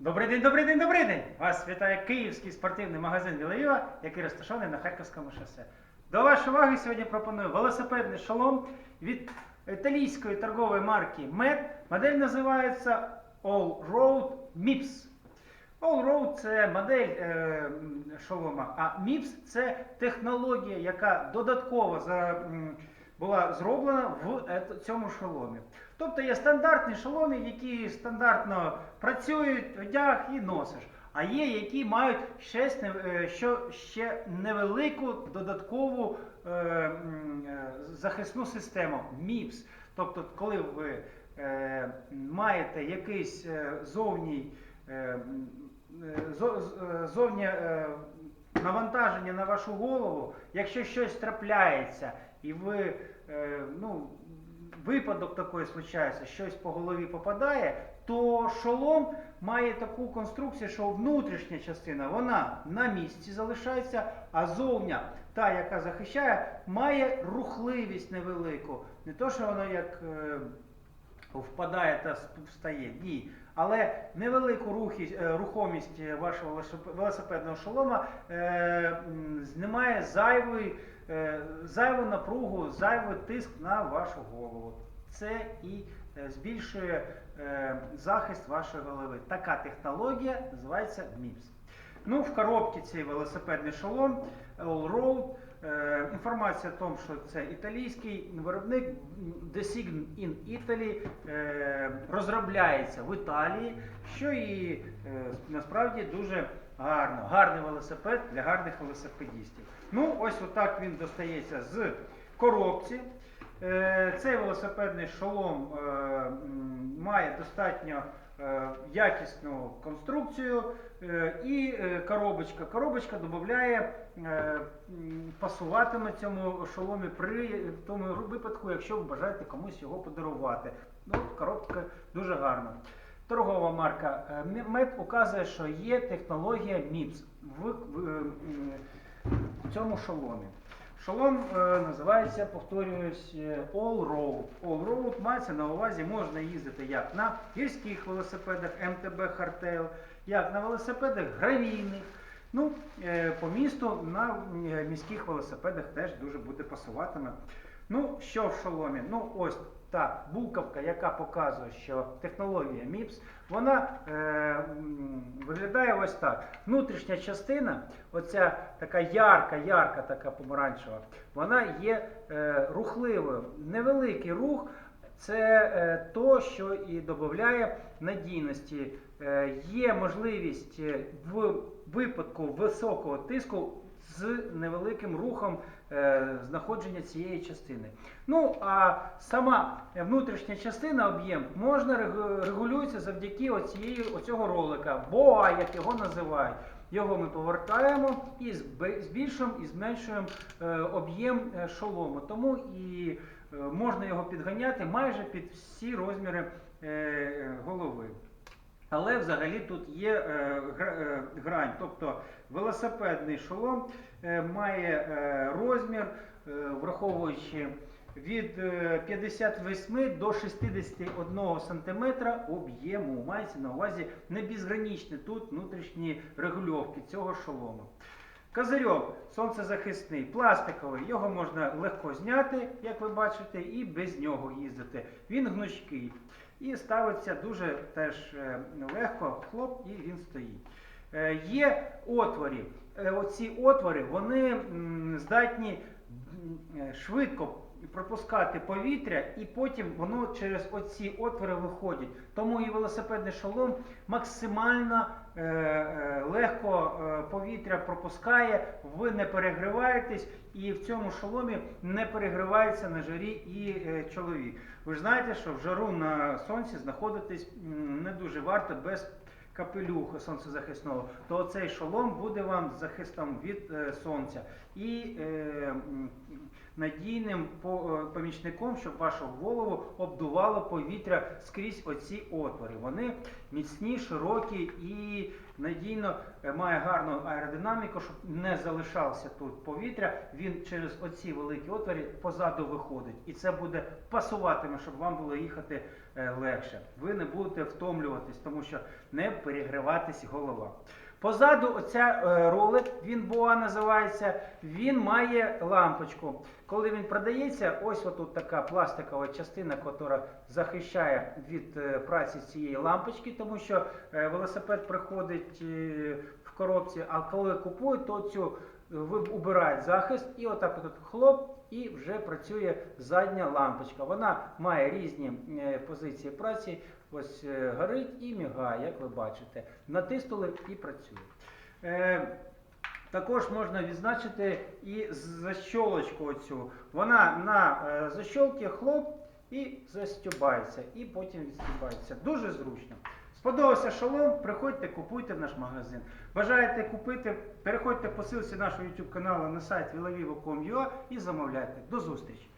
Добрий день, добрий день, добрий день! Вас вітає київський спортивний магазин Вілаїва, який розташований на Харківському шосе. До вашої уваги сьогодні пропоную велосипедний шолом від італійської торгової марки MED. Модель називається All Road MIPS. All Road це модель е, шолома, а MIPS це технологія, яка додатково за, м, була зроблена в цьому шоломі. Тобто є стандартні шоломи, які стандартно працюють, одяг і носиш. А є, які мають щось е, що ще невелику додаткову е, е, захисну систему MIPS. Тобто, коли ви е, маєте якийсь е, зовній е, е, е, зовні е, навантаження на вашу голову, якщо щось трапляється і ви е, ну, випадок такий случається, щось по голові попадає, то шолом має таку конструкцію, що внутрішня частина вона на місці залишається, а зовня, та, яка захищає, має рухливість невелику. Не то, що воно як. е, Впадає та встає. Ні. Але невелику рухі, е, рухомість е, вашого велосипедного шолома е, знімає зайвий, зайву напругу, зайвий тиск на вашу голову. Це і збільшує захист вашої голови. Така технологія називається MIPS. Ну, в коробці цей велосипедний шолом All Road. Е, інформація о тому, що це італійський виробник Design in Italy е, розробляється в Італії, що і е, насправді дуже гарно. Гарний велосипед для гарних велосипедістів. Ну, ось отак він достається з коробці. Цей велосипедний шолом має достатньо якісну конструкцію е, і е, коробочка. Коробочка додає, пасуватиме цьому шоломі при тому випадку, якщо ви бажаєте комусь його подарувати. Ну, коробка дуже гарна. Торгова марка е, MED указує, що є технологія е, в цьому шоломі. Шолом е, називається, повторююсь, е, All Road. All Road мається на увазі, можна їздити як на гірських велосипедах МТБ-Хартел, як на велосипедах гравійних. Ну, е, по місту на міських велосипедах теж дуже буде пасуватиме. Ну, що в шоломі? Ну, ось та буковка, яка показує, що технологія MIPS, вона е, виглядає ось так. Внутрішня частина, оця така ярка, ярка, така помаранчева, вона є е, рухливою. Невеликий рух це е, то, що і додає надійності. Е, є можливість е, в випадку високого тиску з невеликим рухом е, знаходження цієї частини. Ну, а сама внутрішня частина, об'єм, можна рег- регулюється завдяки оцієї, оцього ролика, боа, як його називають. Його ми повертаємо і зб- збільшуємо і зменшуємо е, об'єм е, шолому. Тому і е, можна його підганяти майже під всі розміри е, голови. Але взагалі тут є е, е, грань. Тобто велосипедний шолом е, має розмір, враховуючи від е, 58 до 61 см об'єму. Мається на увазі не безгранічні тут внутрішні регульовки цього шолому. Козирьок сонцезахисний, пластиковий, його можна легко зняти, як ви бачите, і без нього їздити. Він гнучкий. І ставиться дуже теж е, легко, хлоп, і він стоїть. Е, Є отворі. Е, Оці отвори вони здатні швидко пропускати повітря, і потім воно через оці отвори виходить. Тому і велосипедний шолом максимально е, е, легко е, повітря пропускає, ви не перегріваєтесь, і в цьому шоломі не перегрівається на жарі і е, чоловік. Ви ж знаєте, що в жару на сонці знаходитись не дуже варто без капелюха сонцезахисного, то цей шолом буде вам захистом від е, сонця. І е, надійним е, помічником, щоб вашу голову обдувало повітря скрізь оці отвори. Вони міцні, широкі і надійно е, має гарну аеродинаміку, щоб не залишався тут повітря. Він через оці великі отвори позаду виходить. І це буде пасуватиме, щоб вам було їхати е, легше. Ви не будете втомлюватись, тому що не перегріватись голова. Позаду оця е, ролик, він Боа називається, він має лампочку. Коли він продається, ось отут така пластикова частина, яка захищає від е, праці цієї лампочки, тому що е, велосипед приходить в коробці, а коли купують, то цю убирають захист і отак от хлоп, і вже працює задня лампочка. Вона має різні е, позиції праці. Ось е, горить і мігає, як ви бачите. Натиснули і працює. Е, також можна відзначити і защолочку оцю. Вона на защолці хлоп і застюбається, і потім відстібається. Дуже зручно. Сподобався шолом, приходьте, купуйте в наш магазин. Бажаєте купити, переходьте по силці нашого YouTube каналу на сайт vilavivo.com.ua і замовляйте. До зустрічі!